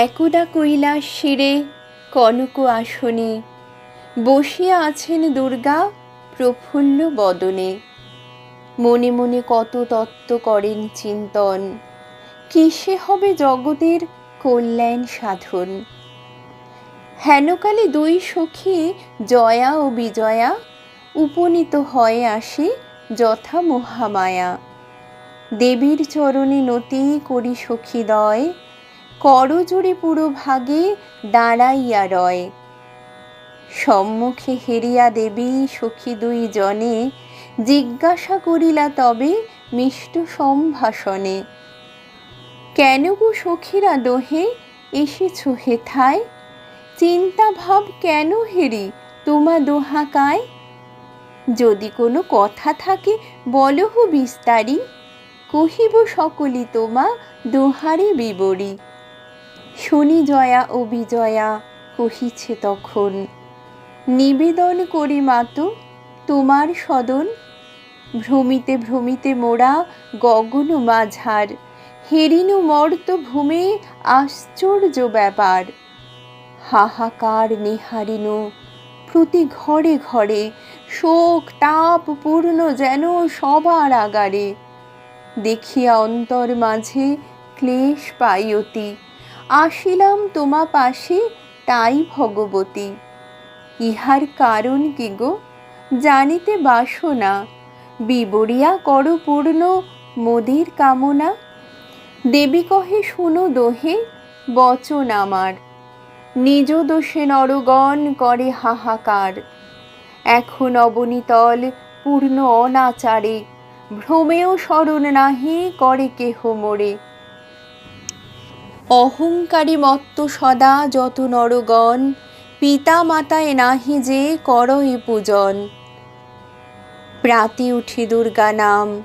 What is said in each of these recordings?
একদা কৈলাস শিরে, কনক আসনে, বসিয়া আছেন দুর্গা প্রফুল্ল বদনে। মনে মনে কত তত্ত্ব করেন চিন্তন, কিসে হবে জগতের কল্যাণ সাধন? হেনকালে দুই সখী জয়া ও বিজয়া, উপনীত হয়ে আসে যথা মহামায়া। দেবীর চরণে নতি করি সখীদয় করজোড়ে পুরো ভাগে দাঁড়াইয়া রয়। সম্মুখে হেরিয়া দেবী, সখী দুই জনে জিজ্ঞাসা করিলা, তবে মিষ্ট সম্ভাষণে কেন গো সখীরা দোহে এসেছ হেথায়? চিন্তা ভাব কেন হেরি, তোমা দোহাকায় যদি কোনো কথা থাকে বলহ বিস্তারি, কহিব সকলি তোমা দোহারে বিবরী। শুনি জয়া ও বিজয়া কহিছে তখন, নিবেদন করি মাতো তোমার সদন। ভ্রমিতে ভ্রমিতে মোড়া গগন মাঝার, হেরিনু মর্ত ভূমে আশ্চর্য ব্যাপার। হাহাকার নেহারিনু প্রতি ঘরে ঘরে শোক তাপ পূর্ণ যেন সবার আগারে। দেখিয়া অন্তর মাঝে ক্লেশ পাইয়তি আসিলাম তোমা পাশে, তাই ভগবতী। ইহার কারণ কি গো? জানিতে বাসনা বিবরিয়া কর পূর্ণ মোদের কামনা। দেবী কহে, শুনো দোহে, বচন আমার। নিজ দোষে নরগণ করে হাহাকার। এখন অবনীতল পূর্ণ অনাচারে। ভ্রমেও স্মরণ নাহি করে কেহ মোরে। অহংকারী মত্ত সদা যত নরগণ পিতা মাতায় নাহি যে কর এ পূজন। প্রাতি উঠি দুর্গা নাম,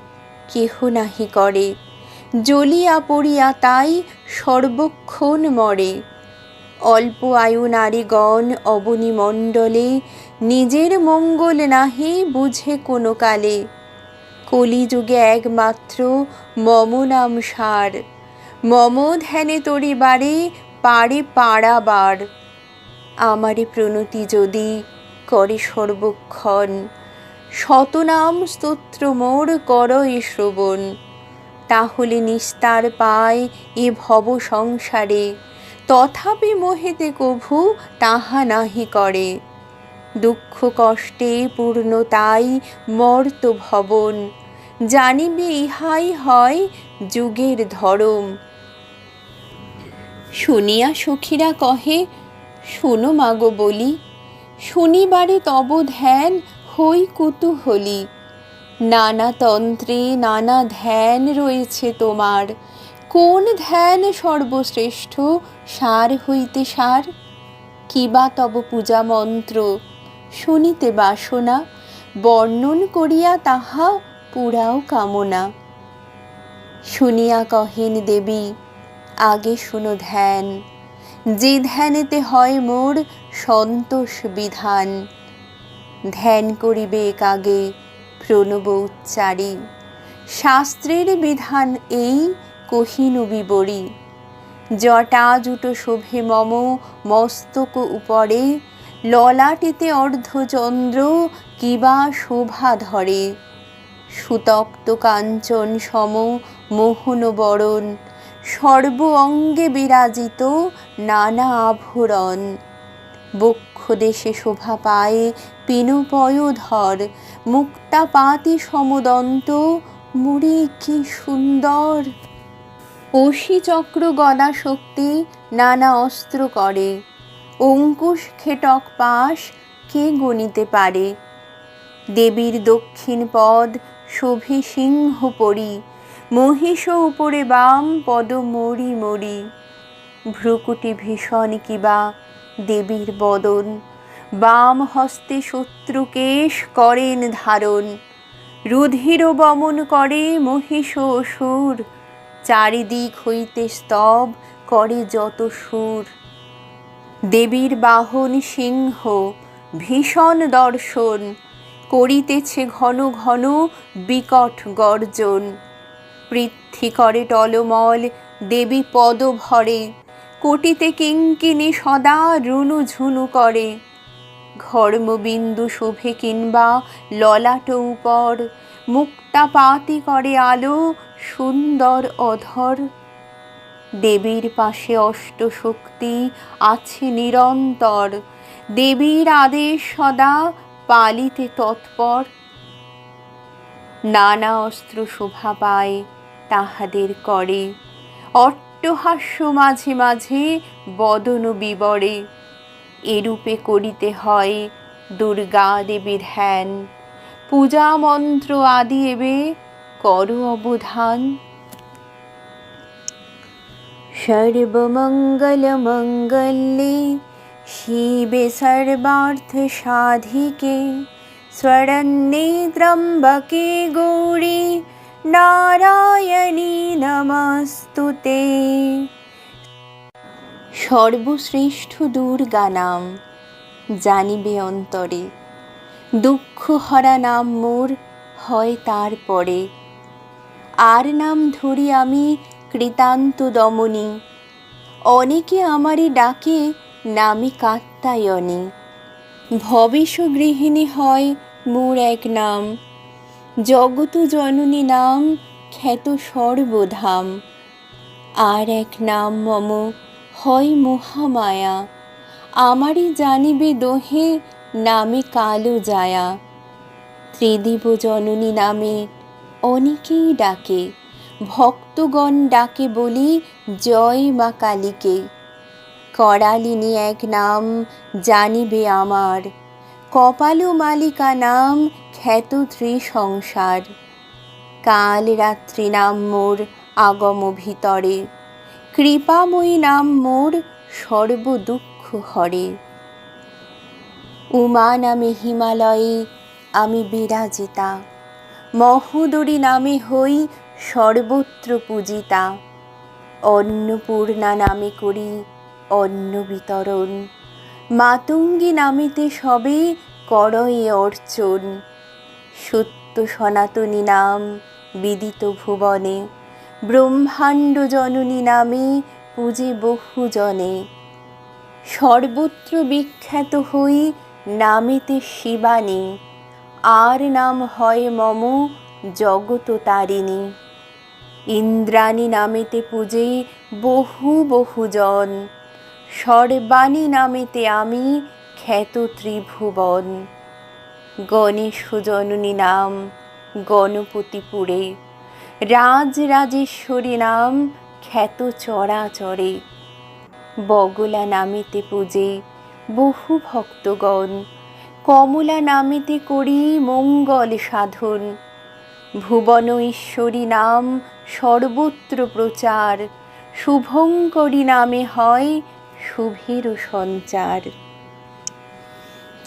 কেহ নাহি করে। জ্বলিয়া পড়িয়া তাই সর্বক্ষণ মরে। অল্প আয়ু নারীগণ অবনী মণ্ডলে, নিজের মঙ্গল নাহি বুঝে কোনো কালে। কলিযুগে একমাত্র মম নাম সার। মম ধ্যানে তরিবারে পারে পাড়াবার। আমারে প্রণতি যদি করে সর্বক্ষণ। শতনাম স্তোত্র মোর কর শ্রবণ। তাহলে নিস্তার পায় এ ভব সংসারে। তথাপি মোহেতে কভু তাহা নাহি করে। দুঃখ কষ্টে পূর্ণ তাই মর্ত ভবন। জানিবে ইহাই হয় যুগের ধরম। শুনিয়া সখীরা কহে, শোনো মাগো বলি, শনিবারে তব ধ্যান হই কুতূহলী। নানা তন্ত্রে নানা ধ্যান রয়েছে তোমার। কোন ধ্যান সর্বশ্রেষ্ঠ, সার হইতে সার? কিবা তব পূজা মন্ত্র, শুনিতে বাসনা। বর্ণন করিয়া তাহা পুরাও কামনা। শুনিয়া কহেন দেবী আগে শুনো ধ্যান। যে ধ্যানেতে হয় মোর সন্তোষ বিধান, ধ্যান করিবে কাগে প্রণব উচ্চারী। শাস্ত্রের বিধান এই কহিনু বিবরী। জটা জুটো শোভে মম মস্তক উপরে, ললাটিতে অর্ধচন্দ্র কিবা শোভা ধরে। সুতপ্ত কাঞ্চন সম মোহন বরণ সর্ব অঙ্গে বিরাজিত নানা আভরণ। বক্ষ দেশে শোভা পায় পিনপয়োধর মুক্তা পাতি সমদন্ত, মুড়ি কি সুন্দর। অসি চক্র গদা শক্তি নানা অস্ত্র করে, অঙ্কুশ খেটক পাশ কে গণিতে পারে। দেবীর দক্ষিণ পদ শোভে সিংহ পরি মহিষ উপরে বাম, পদ মরি মরি। ভ্রুকুটি ভীষণ কিবা, দেবীর বদন। বাম হস্তে শত্রুকেশ করেন ধারণ। রুধির বমন করে মহিষ অসুর চারিদিক হইতে স্তব করে যত সুর। দেবীর বাহন সিংহ, ভীষণ দর্শন। করিতেছে ঘন ঘন বিকট গর্জন। পৃথ্বী করে টলমল দেবী পদ ভরে কোটিতে কিঙ্কিনি সদা রুনু ঝুনু করে। ঘর্মবিন্দু শোভে কিংবা ললাট উপর। মুক্তা পাতি করে আলো সুন্দর অধর। দেবীর পাশে অষ্ট শক্তি আছে নিরন্তর। দেবীর আদেশ সদা পালিতে তৎপর। নানা অস্ত্র শোভা পায়। তাহাদের করে। অট্টহাস্য মাঝে মাঝে বদন বিবরে, এরূপে করিতে হয় দুর্গা দেবীর ধ্যান। পূজা মন্ত্র আদি এবে কর অবধান। সর্বমঙ্গলমঙ্গলে শিবে সর্বার্থ সাধিকে স্বরণ্যে ত্রম্বকে গৌরী নারায়ণী নমস্তুতে। সর্বশ্রেষ্ঠ দুর্গা নাম জানিবে অন্তরে। দুঃখ হরা নাম মোর হয় তারপরে আর নাম ধরি আমি কৃতান্ত দমনী। অনেকে আমারই ডাকে নামে কাত্তায়নী। ভবেশ গৃহিণী হয় মোর এক নাম। জগত জননী নাম খ্যাত সর্বধাম। আর এক নাম মম, হয় মহামায়া। আমারই জানিবে দোহে নামে কালো যায়া ত্রিদিব জননী নামে অনেকেই ডাকে, ভক্তগণ ডাকে বলি, জয় মা কালীকে। করালিনী এক নাম জানিবে আমার। কপালু মালিকা নাম খ্যাত সংসার কাল রাত্রি নাম মোর আগম ভিতরে, কৃপাময়ী নাম মোর সর্বদুঃখ হরে। উমা নামে হিমালয়ে আমি বিরাজিতা, মহুদরী নামে হই সর্বত্র পূজিতা। অন্নপূর্ণা নামে করি অন্ন বিতরণ, মাতঙ্গী নামেতে সবে করয়ে অর্চন। সত্য সনাতনী নাম বিদিত ভুবনে, ব্রহ্মাণ্ড জননী নামে পূজে বহুজনে। সর্বত্র বিখ্যাত হই নামেতে শিবানী, আর নাম হয় মম জগত তারিণী। ইন্দ্রাণী নামেতে পূজে বহু বহুজন, সর্বাণী নামেতে আমি খ্যাত ত্রিভুবন। গণেশ জননী নাম, গণপতিপুরে। রাজ রাজেশ্বরী নাম, খ্যাত চরাচরে। বগলা নামেতে পূজে বহু ভক্তগণ, কমলা নামেতে করি মঙ্গল সাধন। ভুবন ঈশ্বরী নাম সর্বত্র প্রচার, শুভঙ্করী নামে হয় শুভের সঞ্চার।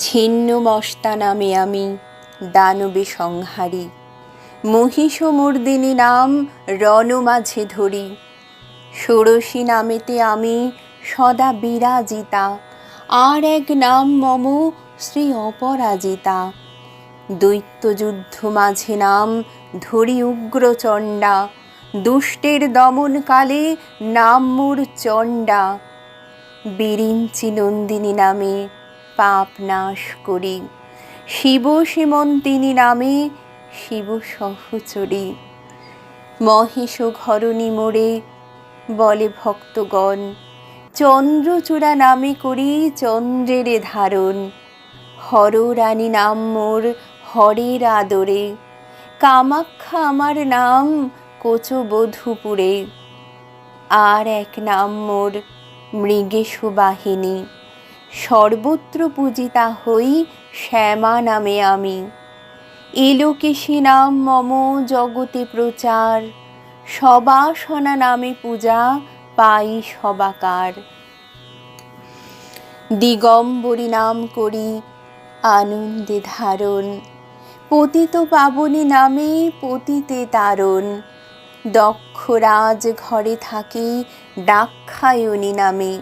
ছিন্ন মস্তা নামে আমি দানবে সংহারী। মহিষমর্দিনী নাম রণ মাঝে ধরি। ষোড়শী নামেতে আমি সদা বিরাজিতা। আর এক নাম মম শ্রী অপরাজিতা। দৈত্য যুদ্ধ মাঝে নাম ধরি উগ্রচণ্ডা। দুষ্টের দমনকালে নাম মোর চণ্ডা। বিরিঞ্চি নন্দিনী নামে পাপ নাশ করি। শিব সীমন্তিনী নামে শিব সহচরী। মহেশ ঘরণী মোড়ে বলে ভক্তগণ, চন্দ্রচূড়া নামে করি চন্দ্রের ধারণ। হর রানী নাম মোর হরের আদরে। কামাখ্যা আমার নাম কোচবধূপুরে। আর এক নাম মোর মৃগেশ বাহিনী। সর্বত্র পূজিতা হই শ্যামা নামে আমি। এলোকেশী নাম মম জগতে প্রচার। সবাসনা নামে পূজা পাই সবাকার। দিগম্বরী নাম করি আনন্দে ধারণ। পতিত পাবনী নামে পতিতে তারণ। দক্ষ রাজ ঘরে থাকি দাক্ষায়ণী নামে।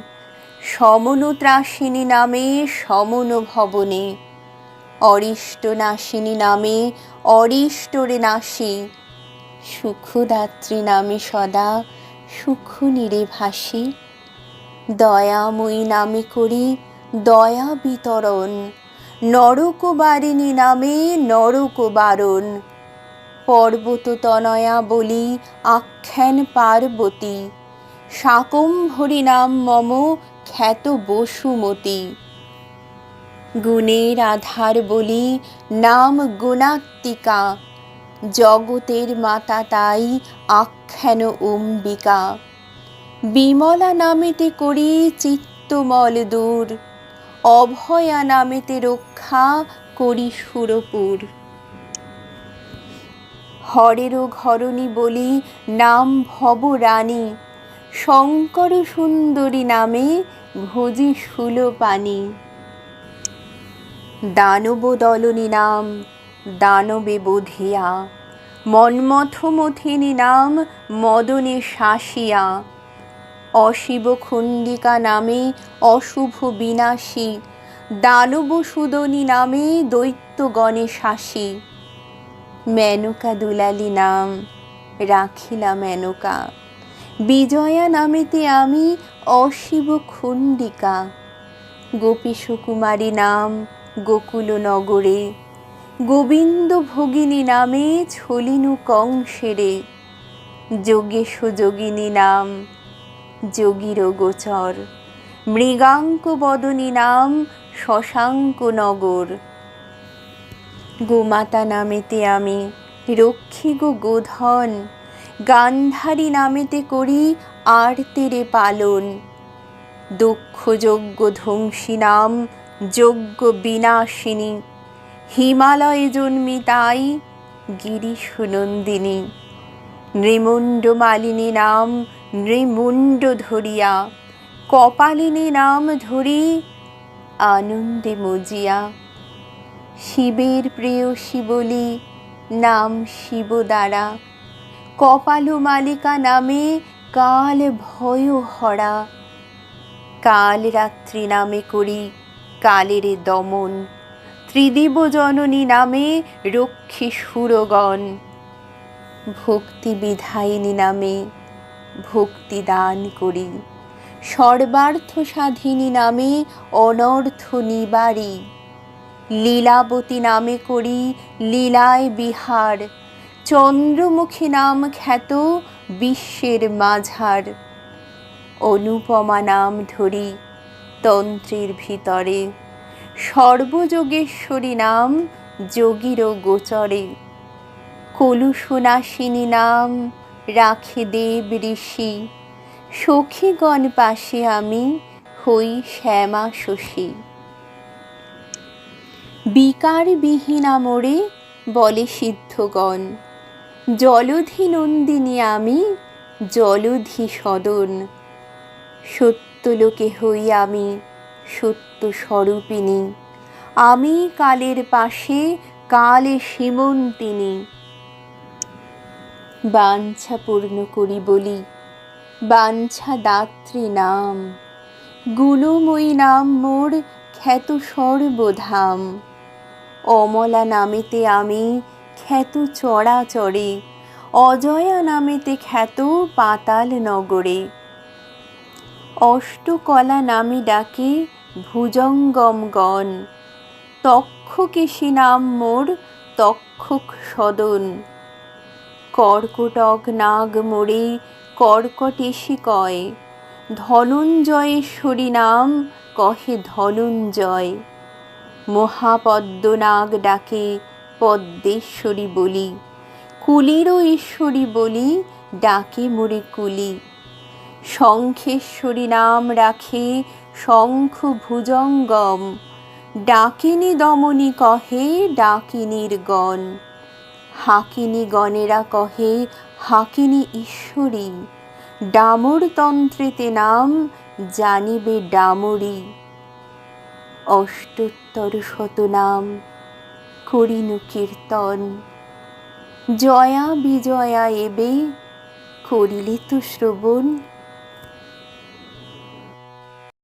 সমনুত্রাসিনী নামে সমন ভবনে অরিষ্ট নাশিনী নামে অরিষ্টরে নাশী সুখদাত্রী নামে সদা সুখ নিরে ভাসি। দয়াময়ী নামে করি দয়া বিতরণ নরক বারিণী নামে নরক বারণ পর্বত তনয়া বলি আখ্যান পার্বতী, শাকম্ভরী নাম মম খ্যাত বসুমতী। গুণের আধার বলি নাম গুণাত্মিকা, জগতের মাতা তাই আখ্যান অম্বিকা। বিমলা নামেতে করি চিত্তমল দূর, অভয়া নামেতে রক্ষা করি সুরপুর। হরেরও ঘরণী বলি নাম ভবরানী শঙ্কর সুন্দরী নামে ভোজি পানি। দানব দলনী নাম দানবে বোধিয়া। মন্মথমথিনী নাম, মদনে শাসিয়া। অশিব খণ্ডিকা নামে অশুভ বিনাশী। দানব সুদনী নামে দৈত্যগণে শাসী মেনকা দুলালি নাম, রাখিলা মেনকা। বিজয়া নামেতে আমি অশিব খণ্ডিকা। গোপী সুকুমারী নাম গোকুল নগরে গোবিন্দ ভগিনী নামে ছলিনু কংসেরে। যোগেশ যোগিনী নাম যোগীর গোচর মৃগাঙ্ক বদনী নাম শশাঙ্ক নগর গোমাতা নামেতে আমি রক্ষী গো গোধন। গান্ধারী নামেতে করি আর তেরে পালন। দক্ষ যজ্ঞ ধ্বংসী নাম, যজ্ঞ বিনাশিনী। হিমালয়ে জন্মি তাই গিরিশ নন্দিনী নৃমুণ্ড মালিনী নাম, নৃমুণ্ড ধরিয়া। কপালিনী নাম ধরি আনন্দে মজিয়া। শিবের প্রেয়সী বলি নাম শিব দ্বারা কপালু মালিকা নামে কাল ভয় হরা। কাল রাত্রি নামে করি কালের দমন। ত্রিদিব জননী নামে রক্ষী সুরগণ। ভক্তি বিধায়িনী নামে ভক্তি দান করি। সর্বার্থ সাধিনী নামে অনর্থ নিবারী। লীলাবতী নামে করি লীলায় বিহার। চন্দ্রমুখী নাম খ্যাত বিশ্বের মাঝার অনুপমা নাম ধরি তন্ত্রের ভিতরে। সর্বযোগেশ্বরী নাম যোগীর গোচরে। কলুসোনাসিনী নাম রাখে দেব ঋষি। সখীগণ পাশে আমি হই শ্যামা শশী। বিকার বিহীনা বলে সিদ্ধগণ। জলধি নন্দিনী আমি, জলধি সদন। সত্যলোকে হই আমি, সত্য স্বরূপিনী আমি কালের পাশে, কালে সীমন্তিনী বাঞ্ছা পূর্ণ করি বলি, বাঞ্ছা দাত্রী নাম। গুণময়ী নাম মোর খ্যাত সর্বধাম। অমলা নামেতে আমি খ্যাত চড়াচড়ে। অজয়া নামেতে খ্যাত পাতাল নগরে। অষ্টকলা নামে ডাকে ভুজঙ্গমগণ তক্ষকেশী নাম মোর, তক্ষক সদন। কর্কটক নাগ মোড়ে কর্কটেশী কয়, ধনঞ্জয়েশ্বরী নাম কহে ধনঞ্জয়। মহাপদ্মনাগ ডাকে পদ্মেশ্বরী বলি, কুলিরও ঈশ্বরী বলি, ডাকে মোরে কুলি। শঙ্খেশ্বরী নাম রাখে শঙ্খ ভুজঙ্গম, ডাকিনী দমনী কহে ডাকিনীর গণ। হাকিনী গণেরা কহে হাকিনী ঈশ্বরী, ডামর তন্ত্রেতে নাম জানিবে ডামরি। অষ্টোত্তর শতনাম। করিনু কীর্তন। জয়া বিজয়া এবে করিলে তো শ্রবণ।